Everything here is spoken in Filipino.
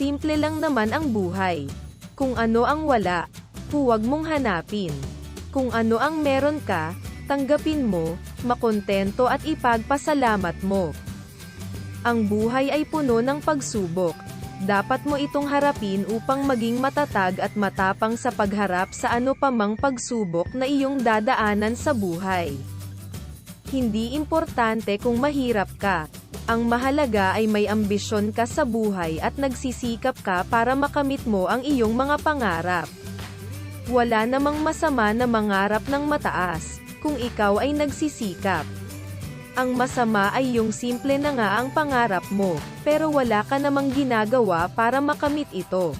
Simple lang naman ang buhay. Kung ano ang wala, huwag mong hanapin. Kung ano ang meron ka, tanggapin mo, makontento at ipagpasalamat mo. Ang buhay ay puno ng pagsubok. Dapat mo itong harapin upang maging matatag at matapang sa pagharap sa ano pa mang pagsubok na iyong dadaanan sa buhay. Hindi importante kung mahirap ka. Ang mahalaga ay may ambisyon ka sa buhay at nagsisikap ka para makamit mo ang iyong mga pangarap. Wala namang masama na mangarap ng mataas, kung ikaw ay nagsisikap. Ang masama ay yung simple na nga ang pangarap mo, pero wala ka namang ginagawa para makamit ito.